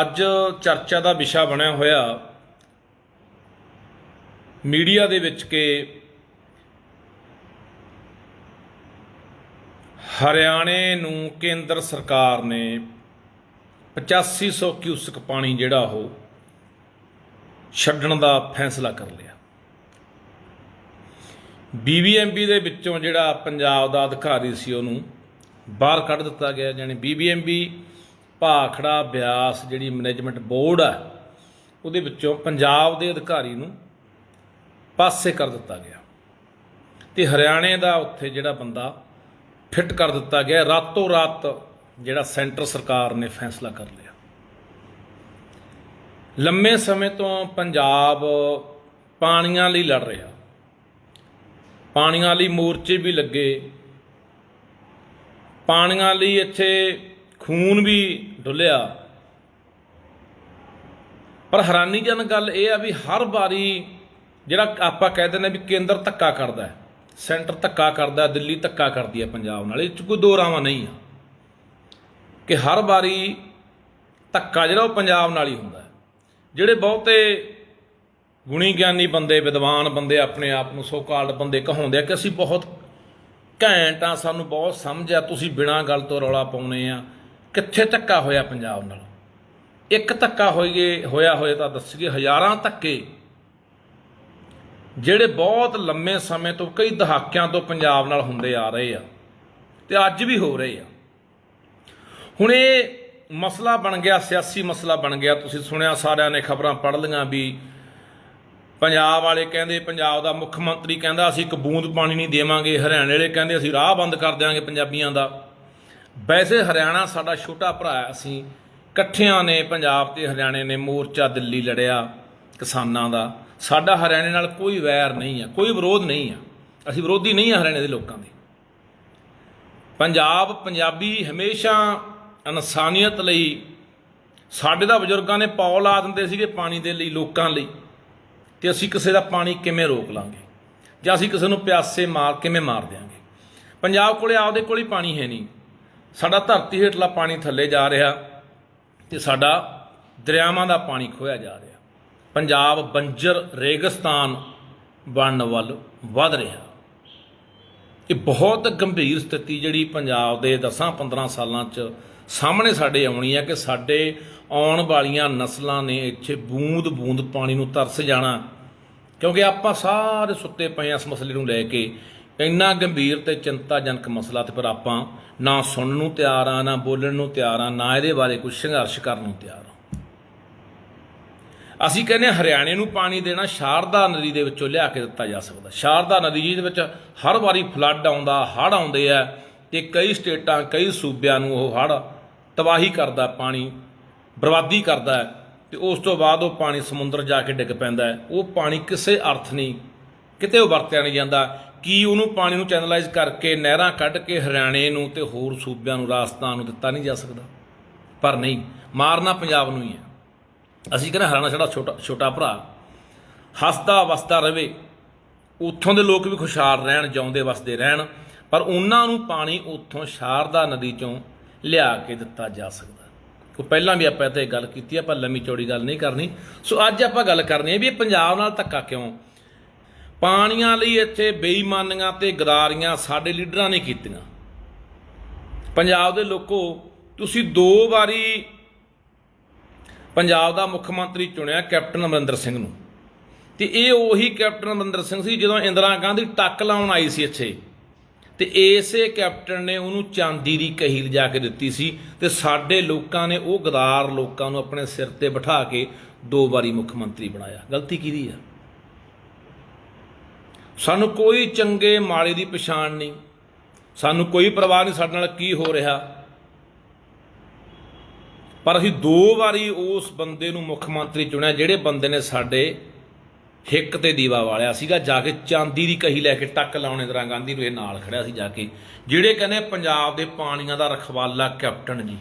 ਅੱਜ ਚਰਚਾ ਦਾ ਵਿਸ਼ਾ ਬਣਿਆ ਹੋਇਆ ਮੀਡੀਆ ਦੇ ਵਿੱਚ ਕਿ ਹਰਿਆਣੇ ਨੂੰ ਕੇਂਦਰ ਸਰਕਾਰ ਨੇ 8500 ਕਿਊਸਕ ਪਾਣੀ ਜਿਹੜਾ ਉਹ ਛੱਡਣ ਦਾ ਫੈਸਲਾ ਕਰ ਲਿਆ। ਬੀਬੀਐਮਬੀ ਦੇ ਵਿੱਚੋਂ ਜਿਹੜਾ ਪੰਜਾਬ ਦਾ ਅਧਿਕਾਰੀ ਸੀ ਉਹਨੂੰ ਬਾਹਰ ਕੱਢ ਦਿੱਤਾ ਗਿਆ ਯਾਨੀ ਬੀਬੀਐਮਬੀ ਭਾਖੜਾ ਬਿਆਸ ਜਿਹੜੀ ਮੈਨੇਜਮੈਂਟ ਬੋਰਡ ਆ, ਉਹਦੇ ਵਿੱਚੋਂ ਪੰਜਾਬ ਦੇ ਅਧਿਕਾਰੀ ਨੂੰ ਪਾਸੇ ਕਰ ਦਿੱਤਾ ਗਿਆ। ਤੇ ਹਰਿਆਣੇ ਦਾ ਉੱਥੇ ਜਿਹੜਾ ਬੰਦਾ ਫਿੱਟ ਕਰ ਦਿੱਤਾ ਗਿਆ, ਰਾਤੋਂ ਰਾਤ ਜਿਹੜਾ ਸੈਂਟਰ ਸਰਕਾਰ ਨੇ ਫੈਸਲਾ ਕਰ ਲਿਆ। ਲੰਮੇ ਸਮੇਂ ਤੋਂ ਪੰਜਾਬ ਪਾਣੀਆਂ ਲਈ ਲੜ ਰਿਹਾ। ਪਾਣੀਆਂ ਲਈ ਮੋਰਚੇ ਵੀ ਲੱਗੇ। ਪਾਣੀਆਂ ਲਈ ਇੱਥੇ ਖੂਨ ਵੀ ਡੁੱਲਿਆ। ਪਰ ਹੈਰਾਨੀਜਨਕ ਗੱਲ ਇਹ ਆ ਵੀ ਹਰ ਵਾਰੀ ਜਿਹੜਾ ਆਪਾਂ ਕਹਿ ਦਿੰਦੇ ਵੀ ਕੇਂਦਰ ਧੱਕਾ ਕਰਦਾ ਸੈਂਟਰ ਧੱਕਾ ਕਰਦਾ ਦਿੱਲੀ ਧੱਕਾ ਕਰਦੀ ਹੈ ਪੰਜਾਬ ਨਾਲ, ਇਹ 'ਚ ਕੋਈ ਦੋ ਰਾਵਾਂ ਨਹੀਂ ਆ। ਕਿ ਹਰ ਵਾਰੀ ਧੱਕਾ ਜਿਹੜਾ ਉਹ ਪੰਜਾਬ ਨਾਲ ਹੀ ਹੁੰਦਾ ਜਿਹੜੇ ਬਹੁਤੇ ਗੁਣੀ ਗਿਆਨੀ ਬੰਦੇ, ਵਿਦਵਾਨ ਬੰਦੇ ਆਪਣੇ ਆਪ ਨੂੰ ਸੋ ਕਾਲਡ ਬੰਦੇ ਕਹਾਉਂਦੇ ਆ ਕਿ ਅਸੀਂ ਬਹੁਤ ਘੈਂਟ ਆ, ਸਾਨੂੰ ਬਹੁਤ ਸਮਝ ਆ, ਤੁਸੀਂ ਬਿਨਾਂ ਗੱਲ ਤੋਂ ਰੌਲਾ ਪਾਉਨੇ ਆ। ਕਿੱਥੇ ਧੱਕਾ ਹੋਇਆ ਪੰਜਾਬ ਨਾਲ? ਇੱਕ ਧੱਕਾ ਹੋਈਏ, ਹੋਇਆ ਹੋਇਆ ਤਾਂ ਦੱਸੀਏ, ਹਜ਼ਾਰਾਂ ਧੱਕੇ। ਜਿਹੜੇ ਬਹੁਤ ਲੰਮੇ ਸਮੇਂ ਤੋਂ ਕਈ ਦਹਾਕਿਆਂ ਤੋਂ ਪੰਜਾਬ ਨਾਲ ਹੁੰਦੇ ਆ ਰਹੇ ਆ, ਤੇ ਅੱਜ ਵੀ ਹੋ ਰਹੇ ਆ। ਹੁਣ ਇਹ ਮਸਲਾ ਬਣ ਗਿਆ, ਸਿਆਸੀ ਮਸਲਾ ਬਣ ਗਿਆ। ਤੁਸੀਂ ਸੁਣਿਆ ਸਾਰਿਆਂ ਨੇ ਖਬਰਾਂ, ਪੜ੍ਹ ਲਈਆਂ ਵੀ ਪੰਜਾਬ ਵਾਲੇ ਕਹਿੰਦੇ, ਪੰਜਾਬ ਦਾ ਮੁੱਖ ਮੰਤਰੀ ਕਹਿੰਦਾ, ਅਸੀਂ ਇੱਕ ਬੂੰਦ ਪਾਣੀ ਨਹੀਂ ਦੇਵਾਂਗੇ, ਹਰਿਆਣੇ ਵਾਲੇ ਕਹਿੰਦੇ, ਅਸੀਂ ਰਾਹ ਬੰਦ ਕਰ ਦਿਆਂਗੇ ਪੰਜਾਬੀਆਂ ਦਾ। ਵੈਸੇ ਹਰਿਆਣਾ ਸਾਡਾ ਛੋਟਾ ਭਰਾ ਹੈ। ਅਸੀਂ ਇਕੱਠਿਆਂ ਨੇ ਪੰਜਾਬ ਤੇ ਹਰਿਆਣੇ ਨੇ ਮੋਰਚਾ ਦਿੱਲੀ ਲੜਿਆ ਕਿਸਾਨਾਂ ਦਾ। ਸਾਡਾ ਹਰਿਆਣੇ ਨਾਲ ਕੋਈ ਵੈਰ ਨਹੀਂ ਹੈ, ਕੋਈ ਵਿਰੋਧ ਨਹੀਂ ਹੈ। ਅਸੀਂ ਵਿਰੋਧੀ ਨਹੀਂ ਹਾਂ ਹਰਿਆਣੇ ਦੇ ਲੋਕਾਂ ਦੇ। ਪੰਜਾਬ, ਪੰਜਾਬੀ ਹਮੇਸ਼ਾ ਇਨਸਾਨੀਅਤ ਲਈ, ਸਾਡੇ ਦਾ ਬਜ਼ੁਰਗਾਂ ਨੇ ਪੌ ਲਾ ਦਿੰਦੇ ਸੀਗੇ ਪਾਣੀ ਦੇ ਲਈ ਲੋਕਾਂ ਲਈ ਤੇ ਅਸੀਂ ਕਿਸੇ ਦਾ ਪਾਣੀ ਕਿਵੇਂ ਰੋਕ ਲਾਂਗੇ? ਜਾਂ ਅਸੀਂ ਕਿਸੇ ਨੂੰ ਪਿਆਸੇ ਮਾਰ, ਕਿਵੇਂ ਮਾਰ ਦਿਆਂਗੇ? ਪੰਜਾਬ ਕੋਲੇ ਆਪਦੇ ਕੋਲ ਹੀ ਪਾਣੀ ਹੈ ਨਹੀਂ। ਸਾਡਾ ਧਰਤੀ ਹੇਠਲਾ ਪਾਣੀ ਥੱਲੇ ਜਾ ਰਿਹਾ ਤੇ ਸਾਡਾ ਦਰਿਆਵਾਂ ਦਾ ਪਾਣੀ ਖੋਇਆ ਜਾ ਰਿਹਾ। ਪੰਜਾਬ, ਬੰਜਰ, ਰੇਗਿਸਤਾਨ ਬਣਨ ਵੱਲ ਵਧ ਰਿਹਾ। ਇਹ ਬਹੁਤ ਗੰਭੀਰ ਸਥਿਤੀ ਜਿਹੜੀ ਪੰਜਾਬ ਦੇ 10-15 ਸਾਲਾਂ 'ਚ ਸਾਹਮਣੇ ਸਾਡੇ ਆਉਣੀ ਹੈ ਕਿ ਸਾਡੇ ਆਉਣ ਵਾਲੀਆਂ ਨਸਲਾਂ ਨੇ ਇੱਥੇ ਬੂੰਦ-ਬੂੰਦ ਪਾਣੀ ਨੂੰ ਤਰਸ ਜਾਣਾ। ਕਿਉਂਕਿ ਆਪਾਂ ਸਾਰੇ ਸੁੱਤੇ ਪਏ ਹਾਂ ਇਸ ਮਸਲੇ ਨੂੰ ਲੈ ਕੇ। ਇੰਨਾ ਗੰਭੀਰ ਤੇ ਚਿੰਤਾਜਨਕ ਮਸਲਾ ਤੇ ਪਰ ਆਪਾਂ ਨਾ ਸੁਣਨ ਨੂੰ ਤਿਆਰ ਆ ਨਾ ਬੋਲਣ ਨੂੰ ਤਿਆਰ ਆ ਨਾ ਇਹਦੇ ਬਾਰੇ ਕੋਈ ਸੰਘਰਸ਼ ਕਰਨ ਨੂੰ ਤਿਆਰ ਆ ਅਸੀਂ ਕਹਿੰਦੇ ਹਾਂ ਹਰਿਆਣੇ ਨੂੰ ਪਾਣੀ ਦੇਣਾ ਸ਼ਾਰਦਾ ਨਦੀ ਦੇ ਵਿੱਚੋਂ ਲਿਆ ਕੇ ਦਿੱਤਾ ਜਾ ਸਕਦਾ। ਸ਼ਾਰਦਾ ਨਦੀ ਜਿਹਦੇ ਵਿੱਚ ਹਰ ਵਾਰੀ ਫਲੱਡ ਆਉਂਦਾ, ਹੜ੍ਹ ਆਉਂਦੇ ਆ ਤੇ ਕਈ ਸਟੇਟਾਂ, ਕਈ ਸੂਬਿਆਂ ਨੂੰ ਉਹ ਹੜ੍ਹ ਤਬਾਹੀ ਕਰਦਾ, ਪਾਣੀ ਬਰਬਾਦੀ ਕਰਦਾ ਹੈ ਤੇ ਉਸ ਤੋਂ ਬਾਅਦ ਉਹ ਪਾਣੀ ਸਮੁੰਦਰ ਜਾ ਕੇ ਡਿੱਗ ਪੈਂਦਾ ਉਹ ਪਾਣੀ ਕਿਸੇ ਅਰਥ ਨਹੀਂ, ਕਿਤੇ ਉਹ ਵਰਤਿਆ ਨਹੀਂ ਜਾਂਦਾ। ਕੀ ਉਹਨੂੰ ਪਾਣੀ ਨੂੰ ਚੈਨਲਾਈਜ਼ ਕਰਕੇ ਨਹਿਰਾਂ ਕੱਢ ਕੇ ਹਰਿਆਣੇ ਨੂੰ ਤੇ ਹੋਰ ਸੂਬਿਆਂ ਨੂੰ, ਰਾਜਸਥਾਨ ਨੂੰ ਦਿੱਤਾ ਨਹੀਂ ਜਾ ਸਕਦਾ? ਪਰ ਨਹੀਂ, ਮਾਰਨਾ ਪੰਜਾਬ ਨੂੰ ਹੀ ਹੈ। ਅਸੀਂ ਕਹਿੰਦੇ ਹਰਿਆਣਾ ਸਾਡਾ ਛੋਟਾ ਛੋਟਾ ਭਰਾ। ਹੱਸਦਾ, ਵਸਦਾ ਰਵੇ ਉੱਥੋਂ ਦੇ ਲੋਕ ਵੀ ਖੁਸ਼ਹਾਲ ਰਹਿਣ, ਜਿਉਂਦੇ, ਵਸਦੇ ਰਹਿਣ। ਪਰ ਉਹਨਾਂ ਨੂੰ ਪਾਣੀ ਉੱਥੋਂ ਸ਼ਾਰਦਾ ਨਦੀ ਚੋਂ ਲਿਆ ਕੇ ਦਿੱਤਾ ਜਾ ਸਕਦਾ। ਕੋ ਪਹਿਲਾਂ ਵੀ ਆਪਾਂ ਤੇ ਗੱਲ ਕੀਤੀ ਆਪਾਂ ਲੰਮੀ ਚੌੜੀ ਗੱਲ ਨਹੀਂ ਕਰਨੀ। ਸੋ ਅੱਜ ਆਪਾਂ ਗੱਲ ਕਰਨੀ ਹੈ ਵੀ ਇਹ ਪੰਜਾਬ ਨਾਲ ਧੱਕਾ ਕਿਉਂ ਪਾਣੀਆਂ ਲਈ ਇੱਥੇ ਬੇਈਮਾਨੀਆਂ ਤੇ ਗਦਾਰੀਆਂ ਸਾਡੇ ਲੀਡਰਾਂ ਨੇ ਕੀਤੀਆਂ। ਪੰਜਾਬ ਦੇ ਲੋਕੋ, ਤੁਸੀਂ ਦੋ ਵਾਰੀ ਪੰਜਾਬ ਦਾ ਮੁੱਖ ਮੰਤਰੀ ਚੁਣਿਆ ਕੈਪਟਨ ਅਮਰਿੰਦਰ ਸਿੰਘ ਨੂੰ। ਤੇ ਇਹ ਉਹੀ ਕੈਪਟਨ ਅਮਰਿੰਦਰ ਸਿੰਘ ਸੀ ਜਦੋਂ ਇੰਦਰਾ ਗਾਂਧੀ ਟੱਕ ਲਾਉਣ ਆਈ ਸੀ ਇੱਥੇ। ਤੇ ਇਸੇ ਕੈਪਟਨ ਨੇ ਉਹਨੂੰ ਚਾਂਦੀ ਦੀ ਕਹੀ ਲਿਜਾ ਕੇ ਦਿੱਤੀ ਸੀ ਤੇ ਸਾਡੇ ਲੋਕਾਂ ਨੇ ਉਹ ਗਦਾਰ ਲੋਕਾਂ ਨੂੰ ਆਪਣੇ ਸਿਰ ਤੇ ਬਿਠਾ ਕੇ ਦੋ ਵਾਰੀ ਮੁੱਖ ਮੰਤਰੀ ਬਣਾਇਆ। ਗਲਤੀ ਕਿਹਦੀ ਆ? ਸਾਨੂੰ ਕੋਈ ਚੰਗੇ ਮਾੜੇ ਦੀ ਪਛਾਣ ਨਹੀਂ। ਸਾਨੂੰ ਕੋਈ ਪਰਵਾਹ ਨਹੀਂ ਸਾਡੇ ਨਾਲ ਕੀ ਹੋ ਰਿਹਾ। ਪਰ ਅਸੀਂ ਦੋ ਵਾਰੀ ਉਸ ਬੰਦੇ ਨੂੰ ਮੁੱਖ ਮੰਤਰੀ ਚੁਣਿਆ ਜਿਹੜੇ ਬੰਦੇ ਨੇ ਸਾਡੇ ਹਿੱਕ ਤੇ ਦੀਵਾ ਵਾਲਿਆ ਸੀਗਾ, ਜਾ ਕੇ ਚਾਂਦੀ ਦੀ ਕਹੀ ਲੈ ਕੇ ਟੱਕ ਲਾਉਣੇ ਇੰਦਰਾ ਗਾਂਧੀ ਨੂੰ ਇਹ ਨਾਲ ਖੜਿਆ ਸੀ ਜਾ ਕੇ, ਜਿਹੜੇ ਕਹਿੰਦੇ ਪੰਜਾਬ ਦੇ ਪਾਣੀਆਂ ਦਾ ਰਖਵਾਲਾ ਕੈਪਟਨ ਜੀ।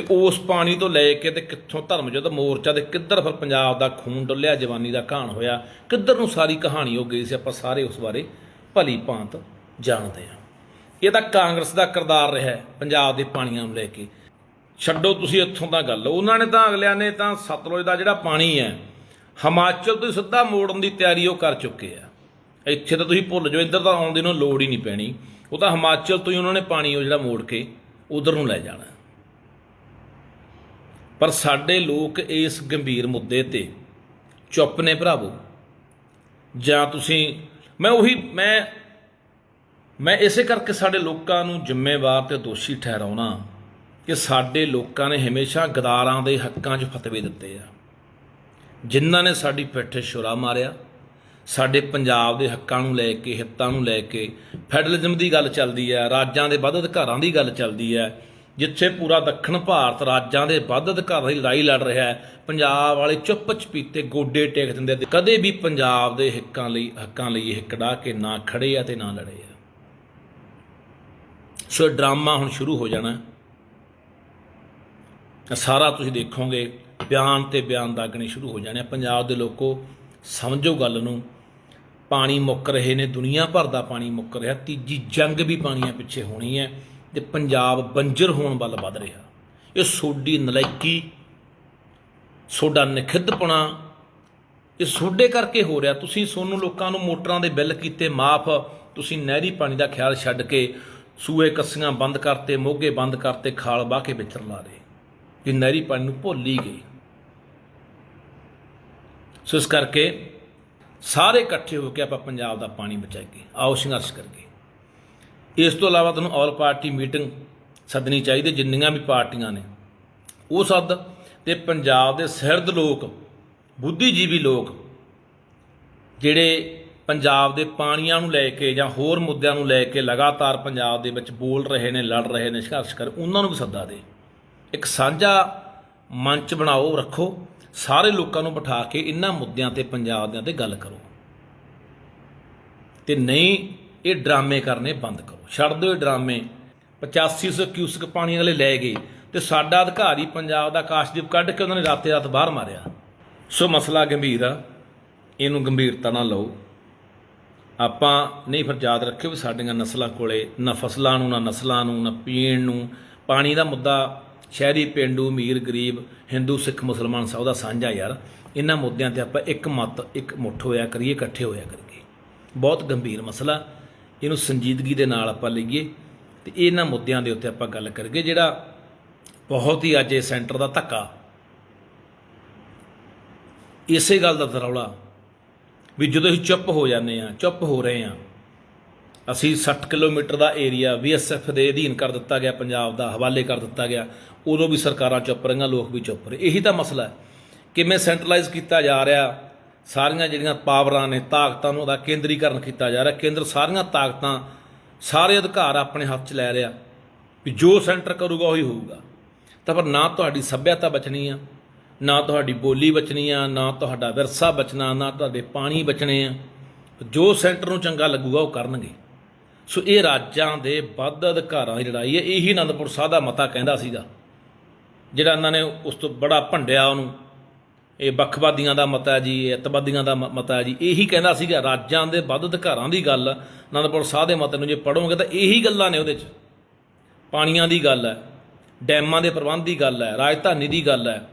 ਤੇ ਉਸ ਪਾਣੀ ਤੋਂ ਲੈ ਕੇ ਤੇ ਕਿੱਥੋਂ ਧਰਮ ਜਦ ਮੋਰਚਾ ਤੇ ਕਿੱਧਰ ਫਿਰ ਪੰਜਾਬ ਦਾ ਖੂਨ ਡੁੱਲਿਆ, ਜਵਾਨੀ ਦਾ ਕਹਾਣ ਹੋਇਆ, ਕਿੱਧਰ ਨੂੰ ਸਾਰੀ ਕਹਾਣੀ ਹੋ ਗਈ ਸੀ, ਆਪਾਂ ਸਾਰੇ ਉਸ ਬਾਰੇ ਭਲੀ ਭਾਂਤ ਜਾਣਦੇ ਹਾਂ। ਇਹ ਤਾਂ ਕਾਂਗਰਸ ਦਾ ਕਿਰਦਾਰ ਰਿਹਾ ਪੰਜਾਬ ਦੇ ਪਾਣੀਆਂ ਨੂੰ ਲੈ ਕੇ। ਛੱਡੋ ਤੁਸੀਂ ਇੱਥੋਂ ਦਾ ਗੱਲ, ਉਹਨਾਂ ਨੇ ਤਾਂ ਅਗਲਿਆਂ ਨੇ ਤਾਂ ਸਤਲੁਜ ਦਾ ਜਿਹੜਾ ਪਾਣੀ ਹੈ, ਹਿਮਾਚਲ ਤੋਂ ਸਿੱਧਾ ਮੋੜਨ ਦੀ ਤਿਆਰੀ ਉਹ ਕਰ ਚੁੱਕੇ ਆ। ਇੱਥੇ ਤਾਂ ਤੁਸੀਂ ਭੁੱਲ ਜਾਓ, ਇੱਧਰ ਤਾਂ ਆਉਣ ਦੀ ਨੂੰ ਲੋੜ ਹੀ ਨਹੀਂ ਪੈਣੀ। ਉਹ ਤਾਂ ਹਿਮਾਚਲ ਤੋਂ ਹੀ ਉਹਨਾਂ ਨੇ ਪਾਣੀ ਉਹ ਜਿਹੜਾ ਮੋੜ ਕੇ ਉਧਰ ਨੂੰ ਲੈ ਜਾਣਾ। ਪਰ ਸਾਡੇ ਲੋਕ ਇਸ ਗੰਭੀਰ ਮੁੱਦੇ ਤੇ ਚੁੱਪ ਨੇ ਭਰਾਵੋ। ਜਾਂ ਤੁਸੀਂ, ਮੈਂ ਉਹੀ, ਮੈਂ ਮੈਂ ਇਸੇ ਕਰਕੇ ਸਾਡੇ ਲੋਕਾਂ ਨੂੰ ਜ਼ਿੰਮੇਵਾਰ ਤੇ ਦੋਸ਼ੀ ਠਹਿਰਾਉਣਾ ਕਿ ਸਾਡੇ ਲੋਕਾਂ ਨੇ ਹਮੇਸ਼ਾ ਗਦਾਰਾਂ ਦੇ ਹੱਕਾਂ 'ਚ ਫਤਵੇ ਦਿੱਤੇ ਆ। ਜਿਨ੍ਹਾਂ ਨੇ ਸਾਡੀ ਪਿੱਠ ਛੁਰਾ ਮਾਰਿਆ, ਸਾਡੇ ਪੰਜਾਬ ਦੇ ਹੱਕਾਂ ਨੂੰ ਲੈ ਕੇ, ਹਿੱਤਾਂ ਨੂੰ ਲੈ ਕੇ ਫੈਡਰਲਿਜ਼ਮ ਦੀ ਗੱਲ ਚੱਲਦੀ ਹੈ, ਰਾਜਾਂ ਦੇ ਵੱਧ ਅਧਿਕਾਰਾਂ ਦੀ ਗੱਲ ਚੱਲਦੀ ਹੈ ਜਿੱਥੇ ਪੂਰਾ ਦੱਖਣ ਭਾਰਤ ਰਾਜਾਂ ਦੇ ਵੱਧ ਅਧਿਕਾਰ ਦੀ ਲੜਾਈ ਲੜ ਰਿਹਾ ਹੈ, ਪੰਜਾਬ ਵਾਲੇ ਚੁੱਪ ਚਪੀਤੇ ਗੋਡੇ ਟੇਕ ਦਿੰਦੇ ਤੇ ਕਦੇ ਵੀ ਪੰਜਾਬ ਦੇ ਹੱਕਾਂ ਲਈ ਹੱਕਾਂ ਲਈ ਇਹ ਕਢਾ ਕੇ ਨਾ ਖੜੇ ਆ ਤੇ ਨਾ ਲੜੇ ਆ। ਸੋ ਇਹ ਡਰਾਮਾ ਹੁਣ ਸ਼ੁਰੂ ਹੋ ਜਾਣਾ ਸਾਰਾ ਤੁਸੀਂ ਦੇਖੋਗੇ, ਬਿਆਨ ਤੇ ਬਿਆਨ ਦਾਗਣੇ ਸ਼ੁਰੂ ਹੋ ਜਾਣੇ ਆ। ਪੰਜਾਬ ਦੇ ਲੋਕੋ, ਸਮਝੋ ਗੱਲ ਨੂੰ, ਪਾਣੀ ਮੁੱਕ ਰਹੇ ਨੇ, ਦੁਨੀਆ ਭਰ ਦਾ ਪਾਣੀ ਮੁੱਕ ਰਿਹਾ, ਤੀਜੀ ਜੰਗ ਵੀ ਪਾਣੀਆਂ ਪਿੱਛੇ ਹੋਣੀ ਹੈ। ਤੇ ਪੰਜਾਬ ਬੰਜਰ ਹੋਣ ਵੱਲ ਵੱਧ ਰਿਹਾ। ਇਹ ਸੋਡੀ ਨਲਾਇਕੀ ਸੋਡਾ ਨਖਿੱਧਪਣਾ, ਇਹ ਸੋਡੇ ਕਰਕੇ ਹੋ ਰਿਹਾ। ਤੁਸੀਂ ਸੋਨੂੰ ਲੋਕਾਂ ਨੂੰ ਮੋਟਰਾਂ ਦੇ ਬਿੱਲ ਕੀਤੇ ਮਾਫ, ਤੁਸੀਂ ਨਹਿਰੀ ਪਾਣੀ ਦਾ ਖਿਆਲ ਛੱਡ ਕੇ ਸੂਏ ਕੱਸੀਆਂ ਬੰਦ ਕਰਤੇ, ਮੋਗੇ ਬੰਦ ਕਰਤੇ, ਖਾਲ ਬਾਹ ਕੇ ਵਿਚਰ ਲਾ ਰਹੇ। ਕਿ ਨਹਿਰੀ ਪਾਣੀ ਨੂੰ ਭੁੱਲ ਹੀ ਗਏ ਸੋ ਇਸ ਕਰਕੇ ਸਾਰੇ ਇਕੱਠੇ ਹੋ ਕੇ ਆਪਾਂ ਪੰਜਾਬ ਦਾ ਪਾਣੀ ਬਚਾਈਏ। ਆਓ ਸੰਘਰਸ਼ ਕਰੀਏ। ਇਸ ਤੋਂ ਇਲਾਵਾ ਤੁਹਾਨੂੰ ਆਲ ਪਾਰਟੀ ਮੀਟਿੰਗ ਸੱਦਣੀ ਚਾਹੀਦੀ, ਜਿੰਨੀਆਂ ਵੀ ਪਾਰਟੀਆਂ ਨੇ। ਉਹ ਸੱਦ ਤੇ ਪੰਜਾਬ ਦੇ ਸਿਰਦ ਲੋਕ, ਬੁੱਧੀਜੀਵੀ ਲੋਕ, ਜਿਹੜੇ ਪੰਜਾਬ ਦੇ ਪਾਣੀਆਂ ਨੂੰ ਲੈ ਕੇ ਜਾਂ ਹੋਰ ਮੁੱਦਿਆਂ ਨੂੰ ਲੈ ਕੇ ਲਗਾਤਾਰ ਪੰਜਾਬ ਦੇ ਵਿੱਚ ਬੋਲ ਰਹੇ ਨੇ, ਲੜ ਰਹੇ ਨੇ, ਸੰਘਰਸ਼ ਕਰ, ਉਹਨਾਂ ਨੂੰ ਵੀ ਸੱਦਾ ਦੇ। ਇੱਕ ਸਾਂਝਾ ਮੰਚ ਬਣਾਓ, ਰੱਖੋ, ਸਾਰੇ ਲੋਕਾਂ ਨੂੰ ਬਿਠਾ ਕੇ ਇਹਨਾਂ ਮੁੱਦਿਆਂ ਤੇ, ਪੰਜਾਬ ਦਿਆਂ ਤੇ ਗੱਲ ਕਰੋ। ਤੇ ਨਹੀਂ ਇਹ ਡਰਾਮੇ ਕਰਨੇ ਬੰਦ ਕਰੋ। ਛੱਡ ਦਿਓ ਇਹ ਡਰਾਮੇ। 8500 ਕਿਊਸਕ ਪਾਣੀ ਵਾਲੇ ਲੈ ਗਏ ਤੇ ਸਾਡਾ ਅਧਿਕਾਰੀ ਪੰਜਾਬ ਦਾ ਕਾਸ਼ਦੀਪ ਕੱਢ ਕੇ ਉਹਨਾਂ ਨੇ ਰਾਤੇ ਰਾਤ ਬਾਹਰ ਮਾਰਿਆ। ਸੋ ਮਸਲਾ ਗੰਭੀਰ ਆ। ਇਹਨੂੰ ਗੰਭੀਰਤਾ ਨਾਲ ਲਓ। ਆਪਾਂ ਨਹੀਂ ਫਿਰ ਯਾਦ ਰੱਖਿਓ ਵੀ ਸਾਡੀਆਂ ਨਸਲਾਂ ਕੋਲੇ ਨਾ ਫਸਲਾਂ ਨੂੰ, ਨਾ ਨਸਲਾਂ ਨੂੰ, ਨਾ ਪੀਣ ਨੂੰ। ਪਾਣੀ ਦਾ ਮੁੱਦਾ ਸ਼ਹਿਰੀ ਪਿੰਡੂ, ਅਮੀਰ, ਗਰੀਬ, ਹਿੰਦੂ, ਸਿੱਖ, ਮੁਸਲਮਾਨ ਸਭ ਦਾ ਸਾਂਝਾ ਯਾਰ। ਇਹਨਾਂ ਮੁੱਦਿਆਂ ਤੇ ਆਪਾਂ ਇੱਕ ਮਤ, ਇੱਕ ਮੁੱਠ ਹੋਇਆ ਕਰੀਏ, ਇਕੱਠੇ ਹੋਇਆ ਕਰੀਏ। ਬਹੁਤ ਗੰਭੀਰ ਮਸਲਾ। ਇਹਨੂੰ ਸੰਜੀਦਗੀ ਦੇ ਨਾਲ ਆਪਾਂ ਲਈਏ ਤੇ ਇਹਨਾਂ ਮੁੱਦਿਆਂ ਦੇ ਉੱਤੇ ਆਪਾਂ ਗੱਲ ਕਰੀਏ, ਜਿਹੜਾ ਬਹੁਤ ਹੀ ਅੱਜ ਇਹ ਸੈਂਟਰ ਦਾ ਧੱਕਾ। ਇਸੇ ਗੱਲ ਦਾ ਦਰੌਲਾ ਵੀ ਜਦੋਂ ਅਸੀਂ ਚੁੱਪ ਹੋ ਜਾਂਦੇ ਆ ਚੁੱਪ ਹੋ ਰਹੇ ਆ ਅਸੀਂ 60 ਕਿਲੋਮੀਟਰ ਦਾ ਏਰੀਆ ਬੀਐਸਐਫ ਦੇ ਅਧੀਨ ਕਰ ਦਿੱਤਾ ਗਿਆ, ਪੰਜਾਬ ਦਾ ਹਵਾਲੇ ਕਰ ਦਿੱਤਾ ਗਿਆ, ਉਦੋਂ ਵੀ ਸਰਕਾਰਾਂ ਚੁੱਪ ਰਹੀਆਂ, ਲੋਕ ਵੀ ਚੁੱਪ ਰਹੇ। ਇਹੀ ਤਾਂ ਮਸਲਾ ਹੈ ਕਿਵੇਂ ਸੈਂਟਰਲਾਈਜ਼ ਕੀਤਾ ਜਾ ਰਿਹਾ ਸਾਰੀਆਂ ਜਿਹੜੀਆਂ ਪਾਵਰਾਂ ਨੇ, ਤਾਕਤਾਂ ਨੂੰ ਉਹਦਾ ਕੇਂਦਰੀਕਰਨ ਕੀਤਾ ਜਾ ਰਿਹਾ। ਕੇਂਦਰ ਸਾਰੀਆਂ ਤਾਕਤਾਂ, ਸਾਰੇ ਅਧਿਕਾਰ ਆਪਣੇ ਹੱਥ 'ਚ ਲੈ ਰਿਹਾ ਵੀ ਜੋ ਸੈਂਟਰ ਕਰੂਗਾ ਉਹੀ ਹੋਊਗਾ। ਤਾਂ ਪਰ ਨਾ ਤੁਹਾਡੀ ਸੱਭਿਅਤਾ ਬਚਣੀ ਆ, ਨਾ ਤੁਹਾਡੀ ਬੋਲੀ ਬਚਣੀ ਆ, ਨਾ ਤੁਹਾਡਾ ਵਿਰਸਾ ਬਚਣਾ, ਨਾ ਤੁਹਾਡੇ ਪਾਣੀ ਬਚਣੇ ਆ। ਜੋ ਸੈਂਟਰ ਨੂੰ ਚੰਗਾ ਲੱਗੂਗਾ ਉਹ ਕਰਨਗੇ। ਸੋ ਇਹ ਰਾਜਾਂ ਦੇ ਵੱਧ ਅਧਿਕਾਰਾਂ ਦੀ ਲੜਾਈ ਹੈ। ਇਹੀ ਅਨੰਦਪੁਰ ਸਾਹਿਬ ਦਾ ਮਤਾ ਕਹਿੰਦਾ ਸੀਗਾ। ਜਿਹੜਾ ਇਹਨਾਂ ਨੇ ਉਸ ਤੋਂ ਬੜਾ ਭੰਡਿਆ ਉਹਨੂੰ। ਇਹ ਵੱਖਵਾਦੀਆਂ ਦਾ ਮਤਾ ਹੈ ਜੀ, ਇਹ ਅੱਤਵਾਦੀਆਂ ਦਾ ਮਤਾ ਹੈ ਜੀ। ਇਹੀ ਕਹਿੰਦਾ ਸੀਗਾ, ਰਾਜਾਂ ਦੇ ਵੱਧ ਅਧਿਕਾਰਾਂ ਦੀ ਗੱਲ ਅਨੰਦਪੁਰ ਸਾਹਿਬ ਦੇ ਮਤੇ ਨੂੰ ਜੇ ਪੜ੍ਹੋਗੇ ਤਾਂ ਇਹੀ ਗੱਲਾਂ ਨੇ ਉਹਦੇ 'ਚ। ਪਾਣੀਆਂ ਦੀ ਗੱਲ ਹੈ, ਡੈਮਾਂ ਦੇ ਪ੍ਰਬੰਧ ਦੀ ਗੱਲ ਹੈ, ਰਾਜਧਾਨੀ ਦੀ ਗੱਲ ਹੈ,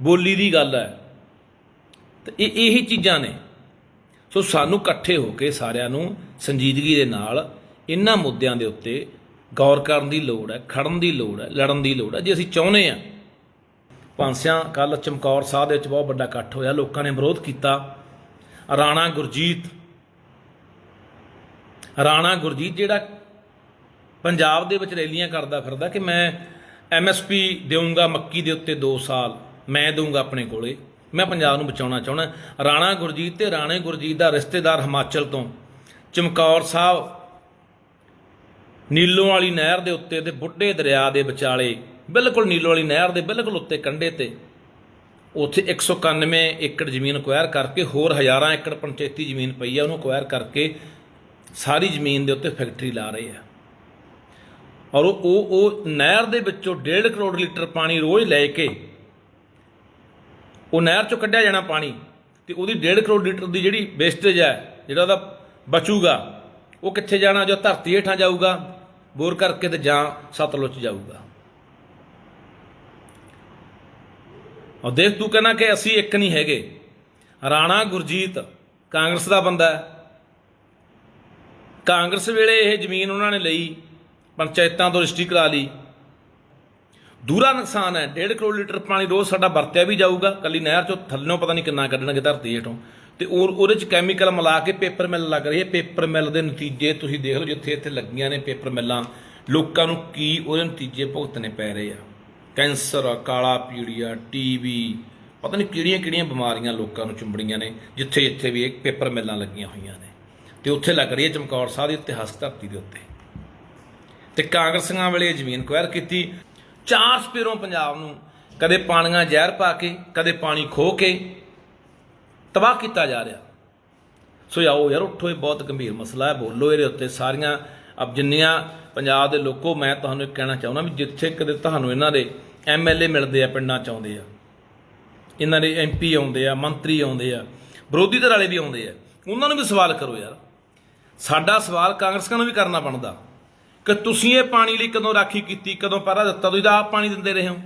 ਬੋਲੀ ਦੀ ਗੱਲ ਹੈ। ਤੇ ਇਹ ਇਹੀ ਚੀਜ਼ਾਂ ਨੇ। ਸੋ ਸਾਨੂੰ ਇਕੱਠੇ ਹੋ ਕੇ ਸਾਰਿਆਂ ਨੂੰ ਸੰਜੀਦਗੀ ਦੇ ਨਾਲ ਇਹਨਾਂ ਮੁੱਦਿਆਂ ਦੇ ਉੱਤੇ ਗੌਰ ਕਰਨ ਦੀ ਲੋੜ ਹੈ, ਖੜਨ ਦੀ ਲੋੜ ਹੈ, ਲੜਨ ਦੀ ਲੋੜ ਹੈ। ਜੇ ਅਸੀਂ ਚਾਹੁੰਦੇ ਆ ਪਾਂਸਿਆਂ ਕੱਲ ਚਮਕੌਰ ਸਾਹਿਬ ਦੇ ਵਿੱਚ ਬਹੁਤ ਵੱਡਾ ਇਕੱਠ ਹੋਇਆ। ਲੋਕਾਂ ਨੇ ਵਿਰੋਧ ਕੀਤਾ। ਰਾਣਾ ਗੁਰਜੀਤ ਰਾਣਾ ਗੁਰਜੀਤ ਜਿਹੜਾ ਪੰਜਾਬ ਦੇ ਵਿੱਚ ਰੈਲੀਆਂ ਕਰਦਾ ਫਿਰਦਾ ਕਿ ਮੈਂ ਐਮਐਸਪੀ ਦੇਵਾਂਗਾ ਮੱਕੀ ਦੇ ਉੱਤੇ 2 ਸਾਲ, ਮੈਂ ਦਊਂਗਾ ਆਪਣੇ ਕੋਲੇ, ਮੈਂ ਪੰਜਾਬ ਨੂੰ ਬਚਾਉਣਾ ਚਾਹੁੰਦਾ। ਰਾਣਾ ਗੁਰਜੀਤ ਤੇ ਰਾਣੇ ਗੁਰਜੀਤ ਦਾ ਰਿਸ਼ਤੇਦਾਰ ਹਿਮਾਚਲ ਤੋਂ। ਚਮਕੌਰ ਸਾਹਿਬ, ਨੀਲੋਂ ਵਾਲੀ ਨਹਿਰ ਦੇ ਉੱਤੇ ਤੇ ਬੁੱਢੇ ਦਰਿਆ ਦੇ ਵਿਚਾਲੇ ਬਿਲਕੁਲ ਨੀਲੋ ਵਾਲੀ ਨਹਿਰ ਦੇ ਬਿਲਕੁਲ ਉੱਤੇ ਕੰਢੇ ਤੇ, ਉੱਥੇ 191 ਏਕੜ ਜ਼ਮੀਨ ਅਕਵਾਇਰ ਕਰਕੇ ਹੋਰ ਹਜ਼ਾਰਾਂ ਏਕੜ ਪੰਚਾਇਤੀ ਜ਼ਮੀਨ ਪਈ ਆ, ਉਹਨੂੰ ਅਕਵਾਇਰ ਕਰਕੇ ਸਾਰੀ ਜ਼ਮੀਨ ਦੇ ਉੱਤੇ ਫੈਕਟਰੀ ਲਾ ਰਹੇ ਆ। ਔਰ ਉਹ ਉਹ ਨਹਿਰ ਦੇ ਵਿੱਚੋਂ 1.5 ਕਰੋੜ ਲੀਟਰ ਪਾਣੀ ਰੋਜ਼ ਲੈ ਕੇ ਉਹ ਨਹਿਰ ਚੋਂ ਕੱਢਿਆ ਜਾਣਾ ਪਾਣੀ ਤੇ ਉਹਦੀ 1.5 ਕਰੋੜ ਲੀਟਰ ਦੀ ਜਿਹੜੀ ਵੇਸਟੇਜ ਹੈ ਜਿਹੜਾ ਉਹਦਾ ਬਚੂਗਾ, ਉਹ ਕਿੱਥੇ ਜਾਣਾ? ਜੋ ਧਰਤੀ ਹੇਠਾਂ ਜਾਊਗਾ, ਬੋਰ ਕਰਕੇ ਤੇ ਜਾਂ ਸਤਲੁਜ ਜਾਊਗਾ। ਔਰ ਦੇਖ ਤੂੰ ਕਹਿੰਦਾ ਕਿ ਅਸੀਂ ਇੱਕ ਨਹੀਂ ਹੈਗੇ। ਰਾਣਾ ਗੁਰਜੀਤ ਕਾਂਗਰਸ ਦਾ ਬੰਦਾ ਹੈ। ਕਾਂਗਰਸ ਵੇਲੇ ਇਹ ਜ਼ਮੀਨ ਉਹਨਾਂ ਨੇ ਲਈ, ਪੰਚਾਇਤਾਂ ਤੋਂ ਰਜਿਸਟਰੀ ਕਰਾ ਲਈ। ਦੂਰਾ ਨੁਕਸਾਨ ਹੈ 1.5 ਕਰੋੜ ਲੀਟਰ ਪਾਣੀ ਰੋਜ਼ ਸਾਡਾ ਵਰਤਿਆ ਵੀ ਜਾਊਗਾ। ਕੱਲੀ ਨਹਿਰ ਚੋਂ ਥੱਲੋਂ ਪਤਾ ਨਹੀਂ ਕਿੰਨਾ ਕੱਢਣਗੇ ਧਰਤੀ ਹੇਠੋਂ। ਤੇ ਉਹ ਉਹਦੇ ਚ ਕੈਮੀਕਲ ਮਿਲਾ ਕੇ ਪੇਪਰ ਮਿਲ ਲੱਗ ਰਹੀ ਹੈ। ਪੇਪਰ ਮਿਲ ਦੇ ਨਤੀਜੇ ਤੁਸੀਂ ਦੇਖ ਲਓ ਜਿੱਥੇ ਇੱਥੇ ਲੱਗੀਆਂ ਨੇ ਪੇਪਰ ਮਿੱਲਾਂ ਲੋਕਾਂ ਨੂੰ ਕੀ ਉਹਦੇ ਨਤੀਜੇ ਭੁਗਤਣੇ ਪੈ ਰਹੇ ਆ। ਕੈਂਸਰ, ਕਾਲਾ ਪੀੜੀਆ ਟੀਵੀ ਪਤਾ ਨਹੀਂ ਕਿਹੜੀਆਂ ਕਿਹੜੀਆਂ ਬਿਮਾਰੀਆਂ ਲੋਕਾਂ ਨੂੰ ਚੁੰਬੜੀਆਂ ਨੇ, ਜਿੱਥੇ ਜਿੱਥੇ ਵੀ ਇਹ ਪੇਪਰ ਮਿੱਲਾਂ ਲੱਗੀਆਂ ਹੋਈਆਂ ਨੇ। ਤੇ ਉੱਥੇ ਲੱਗ ਰਹੀ ਹੈ ਚਮਕੌਰ ਸਾਹਿਬ ਦੀ ਇਤਿਹਾਸ ਧਰਤੀ ਦੇ ਉੱਤੇ। ਤੇ ਕਾਂਗਰਸੀਆਂ ਵੇਲੇ ਜ਼ਮੀਨ ਕੁਐਰ ਕੀਤੀ। ਚਾਰ ਸਪੇਰੋਂ ਪੰਜਾਬ ਨੂੰ ਕਦੇ ਪਾਣੀਆਂ ਜ਼ਹਿਰ ਪਾ ਕੇ, ਕਦੇ ਪਾਣੀ ਖੋ ਕੇ ਤਬਾਹ ਕੀਤਾ ਜਾ ਰਿਹਾ। ਸੋ ਆਓ ਯਾਰ, ਉੱਠੋ, ਇਹ ਬਹੁਤ ਗੰਭੀਰ ਮਸਲਾ ਹੈ। ਬੋਲੋ ਇਹਦੇ ਉੱਤੇ ਸਾਰੀਆਂ, ਅਬ ਜਿੰਨੀਆਂ ਪੰਜਾਬ ਦੇ ਲੋਕੋ, ਮੈਂ ਤੁਹਾਨੂੰ ਇੱਕ ਕਹਿਣਾ ਚਾਹੁੰਦਾ ਵੀ ਜਿੱਥੇ ਕਦੇ ਤੁਹਾਨੂੰ ਇਹਨਾਂ ਦੇ ਐਮਐਲਏ ਮਿਲਦੇ ਆ, ਪਿੰਡਾਂ ਚ ਆਉਂਦੇ ਆ। ਇਹਨਾਂ ਦੇ ਐਮਪੀ ਆਉਂਦੇ ਆ, ਮੰਤਰੀ ਆਉਂਦੇ ਆ, ਵਿਰੋਧੀ ਧਿਰ ਵਾਲੇ ਵੀ ਆਉਂਦੇ ਆ। ਉਹਨਾਂ ਨੂੰ ਵੀ ਸਵਾਲ ਕਰੋ ਯਾਰ। ਸਾਡਾ ਸਵਾਲ ਕਾਂਗਰਸੀਆਂ ਨੂੰ ਵੀ ਕਰਨਾ ਬਣਦਾ। ਕਿ ਤੁਸੀਂ ਇਹ ਪਾਣੀ ਲਈ ਕਦੋਂ ਰਾਖੀ ਕੀਤੀ, ਕਦੋਂ ਪਹਿਰਾ ਦਿੱਤਾ, ਤੁਸੀਂ ਤਾਂ ਆਪ ਪਾਣੀ ਦਿੰਦੇ ਰਹੇ ਹੋ।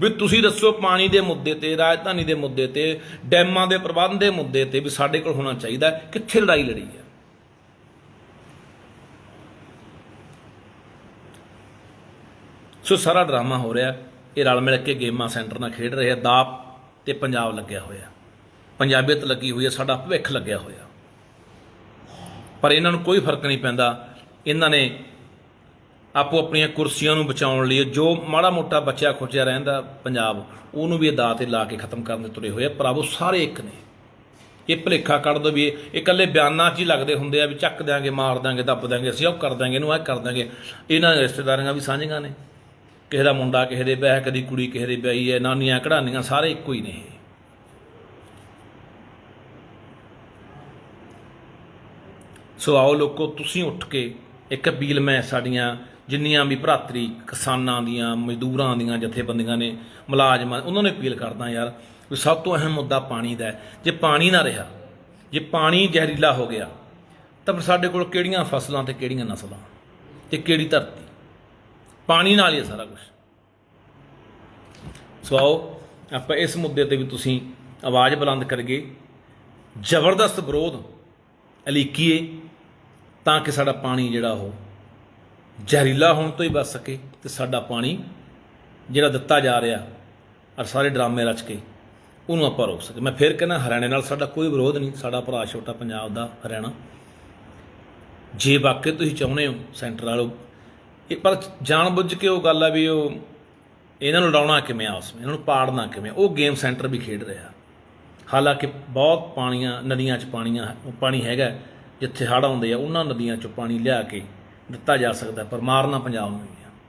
ਵੀ ਤੁਸੀਂ ਦੱਸੋ ਪਾਣੀ ਦੇ ਮੁੱਦੇ ਤੇ, ਰਾਜਧਾਨੀ ਦੇ ਮੁੱਦੇ ਤੇ, ਡੈਮਾਂ ਦੇ ਪ੍ਰਬੰਧ ਦੇ ਮੁੱਦੇ ਤੇ ਵੀ ਸਾਡੇ ਕੋਲ ਹੋਣਾ ਚਾਹੀਦਾ ਕਿੱਥੇ ਲੜਾਈ ਲੜੀ ਹੈ? ਸੋ ਸਾਰਾ ਡਰਾਮਾ ਹੋ ਰਿਹਾ। ਇਹ ਰਲ ਮਿਲ ਕੇ ਗੇਮਾਂ ਸੈਂਟਰ ਨਾਲ ਖੇਡ ਰਹੇ ਆ। ਦਾਪ ਤੇ ਪੰਜਾਬ ਲੱਗਿਆ ਹੋਇਆ। ਪੰਜਾਬੀਅਤ ਲੱਗੀ ਹੋਈ ਹੈ ਸਾਡਾ ਭਵਿੱਖ ਲੱਗਿਆ ਹੋਇਆ। ਪਰ ਇਹਨਾਂ ਨੂੰ ਕੋਈ ਫ਼ਰਕ ਨਹੀਂ ਪੈਂਦਾ। ਇਹਨਾਂ ਨੇ ਆਪੋ ਆਪਣੀਆਂ ਕੁਰਸੀਆਂ ਨੂੰ ਬਚਾਉਣ ਲਈ ਜੋ ਮਾੜਾ ਮੋਟਾ ਬਚਿਆ ਖੁਚਿਆ ਰਹਿੰਦਾ ਪੰਜਾਬ, ਉਹਨੂੰ ਵੀ ਇਹ ਦਾਅ ਤੇ ਲਾ ਕੇ ਖਤਮ ਕਰਨ ਦੇ ਤੁਰੇ ਹੋਏ ਆ। ਪਰ ਸਾਰੇ ਇੱਕ ਨੇ। ਇਹ ਭਲੇਖਾ ਕੱਢ ਦੋ ਵੀ ਇਹ ਇਕੱਲੇ ਬਿਆਨਾਂ 'ਚ ਹੀ ਲੱਗਦੇ ਹੁੰਦੇ ਆ ਵੀ ਚੱਕ ਦਿਆਂਗੇ, ਮਾਰ ਦਿਆਂਗੇ, ਦੱਬ ਦਿਆਂਗੇ, ਅਸੀਂ ਉਹ ਕਰ ਦਿਆਂਗੇ, ਇਹਨੂੰ ਇਹ ਕਰ ਦਿਆਂਗੇ। ਇਹਨਾਂ ਦੀਆਂ ਰਿਸ਼ਤੇਦਾਰੀਆਂ ਵੀ ਸਾਂਝੀਆਂ ਨੇ। ਕਿਸੇ ਦਾ ਮੁੰਡਾ, ਕਿਸੇ ਦੇ ਵਿਆਹ, ਕਦੀ ਕੁੜੀ, ਕਿਸੇ ਦੇ ਵਿਆਹੀ ਹੈ, ਨਾਨੀਆਂ, ਕਢਾਨੀਆਂ, ਸਾਰੇ ਇੱਕੋ ਹੀ ਨੇ ਸੋ ਆਓ ਲੋਕੋ, ਤੁਸੀਂ ਉੱਠ ਕੇ ਇੱਕ ਅਪੀਲ ਮੈਂ ਸਾਡੀਆਂ ਜਿੰਨੀਆਂ ਵੀ ਭਰਾਤਰੀ ਕਿਸਾਨਾਂ ਦੀਆਂ, ਮਜ਼ਦੂਰਾਂ ਦੀਆਂ ਜਥੇਬੰਦੀਆਂ ਨੇ, ਮੁਲਾਜ਼ਮਾਂ, ਉਹਨਾਂ ਨੂੰ ਅਪੀਲ ਕਰਦਾ ਯਾਰ ਵੀ ਸਭ ਤੋਂ ਅਹਿਮ ਮੁੱਦਾ ਪਾਣੀ ਦਾ ਹੈ। ਜੇ ਪਾਣੀ ਨਾ ਰਿਹਾ, ਜੇ ਪਾਣੀ ਜ਼ਹਿਰੀਲਾ ਹੋ ਗਿਆ, ਤਾਂ ਫਿਰ ਸਾਡੇ ਕੋਲ ਕਿਹੜੀਆਂ ਫਸਲਾਂ ਤੇ ਕਿਹੜੀਆਂ ਨਸਲਾਂ? ਤੇ ਕਿਹੜੀ ਧਰਤੀ? ਪਾਣੀ ਨਾਲ ਹੀ ਹੈ ਸਾਰਾ ਕੁਝ ਸੋ ਆਓ, ਆਪਾਂ ਇਸ ਮੁੱਦੇ ਤੇ ਵੀ ਤੁਸੀਂ ਆਵਾਜ਼ ਬੁਲੰਦ ਕਰੀਏ ਜ਼ਬਰਦਸਤ ਵਿਰੋਧ ਅਲੀਕੀਏ ਤਾਂ ਕਿ ਸਾਡਾ ਪਾਣੀ ਜਿਹੜਾ ਉਹ ਜ਼ਹਿਰੀਲਾ ਹੋਣ ਤੋਂ ਹੀ ਬਚ ਸਕੇ ਤੇ ਸਾਡਾ ਪਾਣੀ ਜਿਹੜਾ ਦਿੱਤਾ ਜਾ ਰਿਹਾ ਔਰ ਸਾਰੇ ਡਰਾਮੇ ਰਚ ਕੇ ਉਹਨੂੰ ਆਪਾਂ ਰੋਕ ਸਕੇ। ਮੈਂ ਫਿਰ ਕਹਿੰਦਾ ਹਰਿਆਣੇ ਨਾਲ ਸਾਡਾ ਕੋਈ ਵਿਰੋਧ ਨਹੀਂ, ਸਾਡਾ ਭਰਾ ਛੋਟਾ ਪੰਜਾਬ ਦਾ ਹਰਿਆਣਾ। ਜੇ ਵਾਕਿਆ ਤੁਸੀਂ ਚਾਹੁੰਦੇ ਹੋ ਸੈਂਟਰ ਵਾਲੋ ਇਹ ਪਰ ਜਾਣਬੁੱਝ ਕੇ ਉਹ ਗੱਲ ਆ ਵੀ ਉਹ ਇਹਨਾਂ ਨੂੰ ਲੜਾਉਣਾ ਕਿਵੇਂ ਆ ਉਸ ਵਿੱਚ ਇਹਨਾਂ ਨੂੰ ਪਾੜਨਾ ਕਿਵੇਂ? ਉਹ ਗੇਮ ਸੈਂਟਰ ਵੀ ਖੇਡ ਰਿਹਾ। ਹਾਲਾਂਕਿ ਬਹੁਤ ਪਾਣੀਆਂ, ਨਦੀਆਂ 'ਚ ਪਾਣੀਆਂ, ਪਾਣੀ ਹੈਗਾ, ਜਿੱਥੇ ਹੜ੍ਹ ਆਉਂਦੇ ਆ, ਉਹਨਾਂ ਨਦੀਆਂ 'ਚੋਂ ਪਾਣੀ ਲਿਆ ਕੇ ਦਿੱਤਾ ਜਾ ਸਕਦਾ, ਪਰ ਮਾਰਨਾ ਪੰਜਾਬ ਨੂੰ ਹੀ।